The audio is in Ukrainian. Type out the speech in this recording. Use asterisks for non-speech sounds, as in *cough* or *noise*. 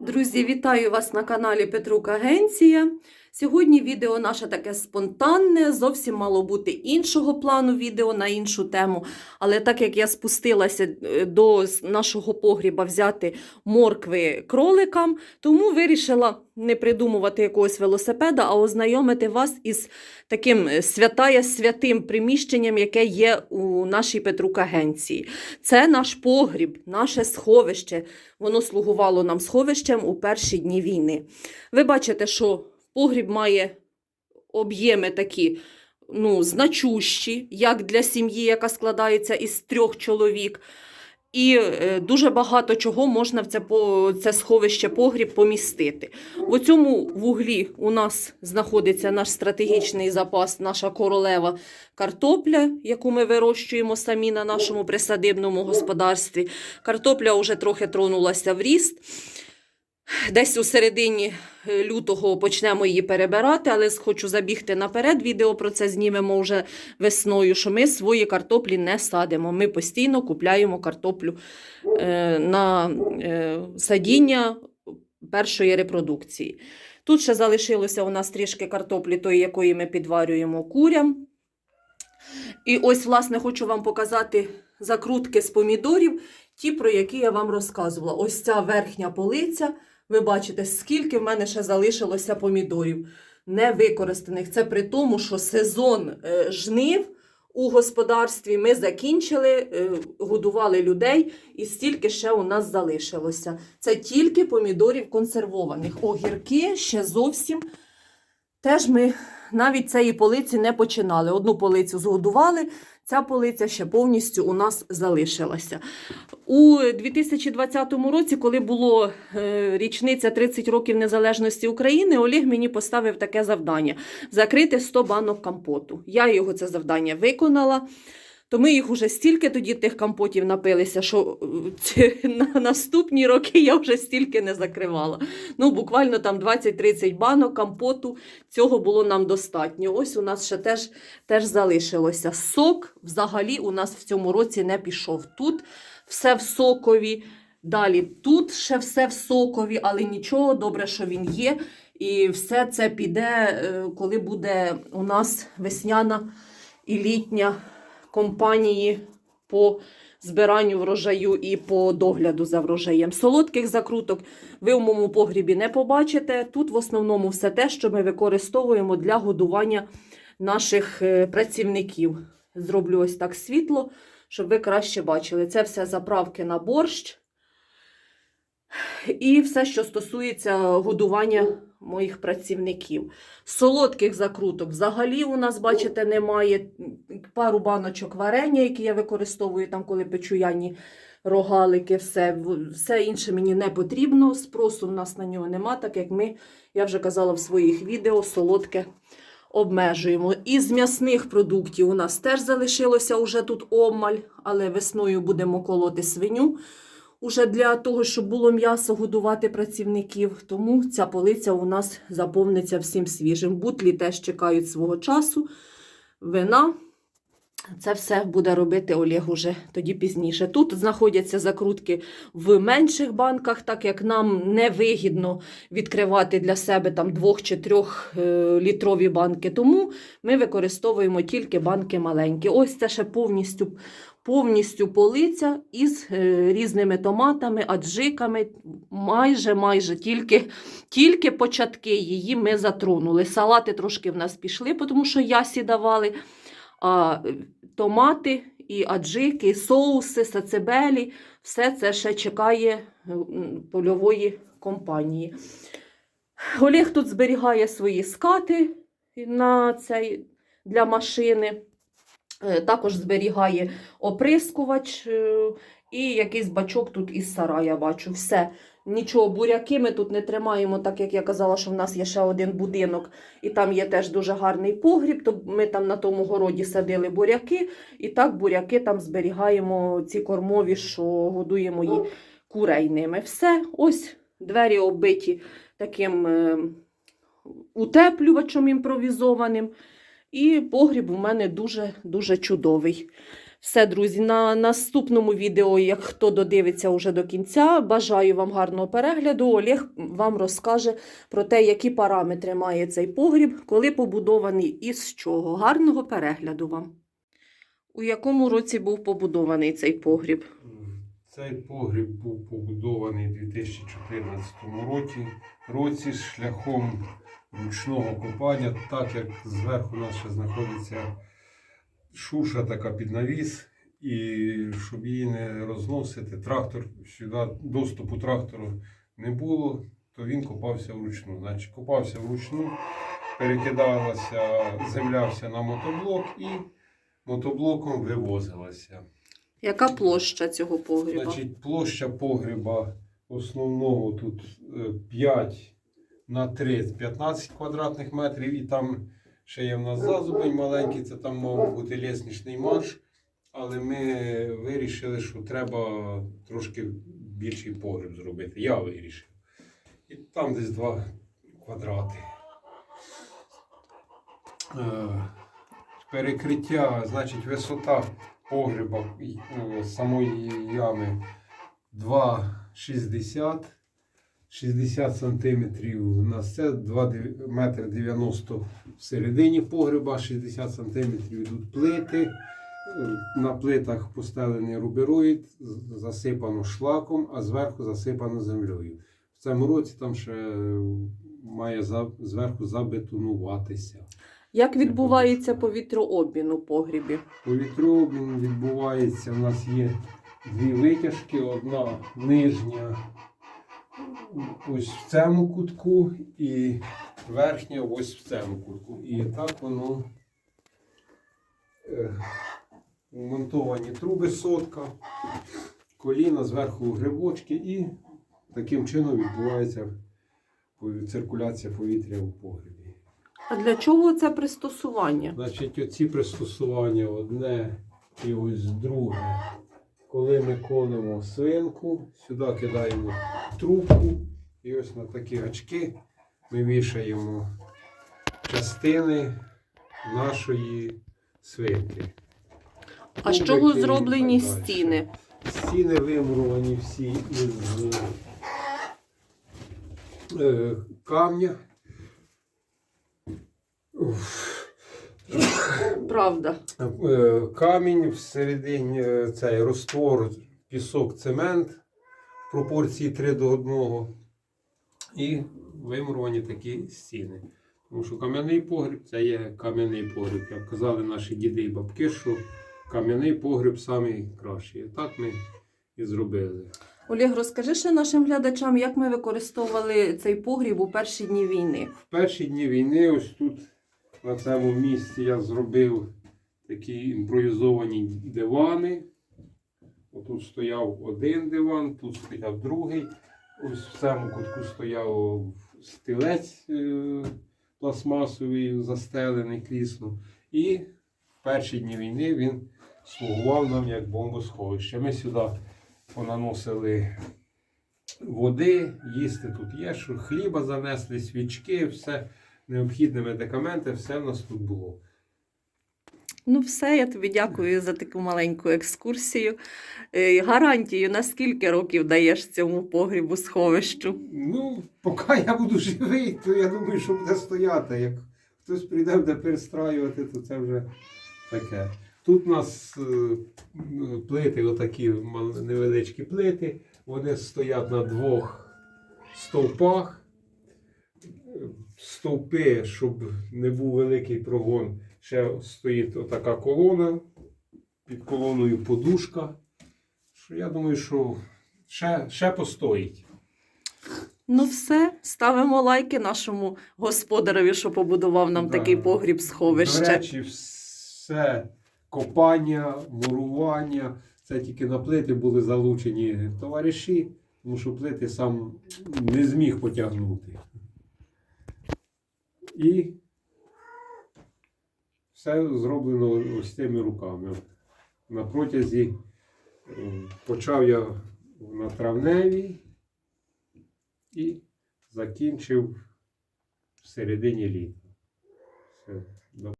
Друзі, вітаю вас на каналі Петрук Агенція. Сьогодні відео наше таке спонтанне, зовсім мало бути іншого плану відео на іншу тему. Але так як я спустилася е, до нашого погріба взяти моркви кроликам, тому вирішила не придумувати якогось велосипеда, а ознайомити вас із таким е, святая святим приміщенням, яке є у нашій Петрук Агенції. Це наш погріб, наше сховище. Воно слугувало нам сховищем у перші дні війни. Ви бачите, що погріб має об'єми такі ну, значущі, як для сім'ї, яка складається із трьох чоловік. І е, дуже багато чого можна в це, це сховище погріб помістити. В цьому вуглі у нас знаходиться наш стратегічний запас, наша королева картопля, яку ми вирощуємо самі на нашому присадибному господарстві. Картопля вже трохи тронулася в ріст. Десь у середині е, лютого почнемо її перебирати, але хочу забігти наперед. Відео про це знімемо вже весною, що ми свої картоплі не садимо. Ми постійно купляємо картоплю е, на е, садіння першої репродукції. Тут ще залишилося у нас трішки картоплі, тої, якої ми підварюємо курям. І ось, власне, хочу вам показати закрутки з помідорів, ті, про які я вам розказувала. Ось ця верхня полиця. Ви бачите, скільки в мене ще залишилося помідорів невикористаних. Це при тому, що сезон е, жнив у господарстві ми закінчили, е, годували людей, і стільки ще у нас залишилося. Це тільки помідорів консервованих. Огірки ще зовсім теж ми навіть цієї полиці не починали. Одну полицю згодували, ця полиця ще повністю у нас залишилася. У 2020 році, коли було е, річниця 30 років незалежності України, Олег мені поставив таке завдання: закрити 100 банок компоту. Я його це завдання виконала. То ми їх уже стільки тоді тих компотів напилися, що е, ці- *laughs* на наступні роки я вже стільки не закривала. Ну, буквально там 20-30 банок компоту цього було нам достатньо. Ось у нас ще теж, теж залишилося. Сок взагалі у нас в цьому році не пішов. Тут все в сокові. Далі тут ще все в сокові, але нічого, добре, що він є. І все це піде, е, коли буде у нас весняна і літня компанії по збиранню врожаю і по догляду за врожаєм. Солодких закруток ви в моєму погрібі не побачите. Тут в основному все те, що ми використовуємо для годування наших е, працівників. Зроблю ось так світло, щоб ви краще бачили. Це все заправки на борщ. І все, що стосується годування моїх працівників. Солодких закруток взагалі у нас, бачите, немає. Пару баночок варення, які я використовую там, коли печу яні рогалики, все, все інше мені не потрібно. Спросу в нас на нього нема, так як ми, я вже казала в своїх відео, солодке обмежуємо. Із м'ясних продуктів у нас теж залишилося уже тут обмаль, але весною будемо колоти свиню. Уже для того, щоб було м'ясо годувати працівників, тому ця полиця у нас заповниться всім свіжим. Бутлі теж чекають свого часу. Вина. Це все буде робити Олег уже тоді пізніше. Тут знаходяться закрутки в менших банках, так як нам не вигідно відкривати для себе там двох чи трьох е, літрові банки. Тому ми використовуємо тільки банки маленькі. Ось це ще повністю повністю полиця із е, різними томатами, аджиками. Майже, майже тільки, тільки початки її ми затронули. Салати трошки в нас пішли, тому що ясі давали. А томати і аджики, і соуси, сацебелі, все це ще чекає е, польової компанії. Олег тут зберігає свої скати на цей, для машини. Е, Також зберігає оприскувач е, і якийсь бачок тут із сарая бачу. Все. Нічого, буряки ми тут не тримаємо, так як я казала, що в нас є ще один будинок, і там є теж дуже гарний погріб. То ми там на тому городі садили буряки, і так буряки там зберігаємо ці кормові, що годуємо її курей ними. Все, ось двері оббиті таким е, утеплювачем імпровізованим. І погріб у мене дуже-дуже чудовий. Все, друзі, на наступному відео, як хто додивиться уже до кінця, бажаю вам гарного перегляду. Олег вам розкаже про те, які параметри має цей погріб, коли побудований і з чого. Гарного перегляду вам. У якому році був побудований цей погріб? Цей погріб був побудований у 2014 році, році шляхом ручного копання, так як зверху у нас ще знаходиться шуша така під навіс, і щоб її не розносити, трактор сюди доступу трактору не було, то він копався вручну. Значить, копався вручну, перекидалася земля вся на мотоблок і мотоблоком вивозилася. Яка площа цього погріба? Значить, площа погреба основного тут е, 5 на 3 15 квадратних метрів, і там ще є в нас зазубень маленький, це там мав бути лісничний марш. Але ми вирішили, що треба трошки більший погреб зробити. Я вирішив. І там десь 2 квадрати. Е, Перекриття, значить, висота погреба е, самої ями 2,60 60 сантиметрів на це, 2 дев- метр 90 всередині погреба, 60 сантиметрів йдуть плити. На плитах постелений рубероїд, засипано шлаком, а зверху засипано землею. В цьому році там ще має зверху забетонуватися. Як відбувається повітрообмін у погрібі? Повітрообмін відбувається. У нас є дві витяжки, одна нижня ось в цьому кутку і верхня ось в цьому кутку. І так воно е, вмонтовані труби сотка, коліна, зверху грибочки і таким чином відбувається циркуляція повітря у погребі. А для чого це пристосування? Значить, оці пристосування одне і ось друге. Коли ми колемо свинку, сюди кидаємо трубку, і ось на такі гачки ми вішаємо частини нашої свинки. А з чого зроблені стіни? Стіни вимуровані всі із е, камня. Уф. Правда. Е, Камінь всередині е, цей розтвор, пісок, цемент в пропорції 3 до 1. І вимуровані такі стіни. Тому що кам'яний погріб це є кам'яний погріб. Як казали наші діди і бабки, що кам'яний погріб найкращий. І так ми і зробили. Олег, розкажи ще нашим глядачам, як ми використовували цей погріб у перші дні війни. В перші дні війни, ось тут, на цьому місці, я зробив такі імпровізовані дивани. Отут стояв один диван, тут стояв другий. Ось в цьому кутку стояв стілець е, пластмасовий, застелений крісло. І в перші дні війни він слугував нам як бомбосховище. Ми сюди понаносили води, їсти тут є, що хліба занесли, свічки, все необхідне медикаменти, все в нас тут було. Ну, все, я тобі дякую за таку маленьку екскурсію. Е, Гарантію, на скільки років даєш цьому погрібу сховищу? Ну, поки я буду живий, то я думаю, що буде стояти. Як хтось прийде буде перестраювати, то це вже таке. Тут у нас е, плити, отакі невеличкі плити, вони стоять на двох стовпах. Стовпи, щоб не був великий прогон, ще стоїть отака колона, під колоною подушка. Що я думаю, що ще, ще постоїть. Ну, все, ставимо лайки нашому господареві, що побудував нам Да. такий погріб сховище. До речі, все копання, мурування, це тільки на плити були залучені товариші, тому що плити сам не зміг потягнути. І все зроблено ось цими руками. На протязі е, почав я на травневій і закінчив в середині літа. Все.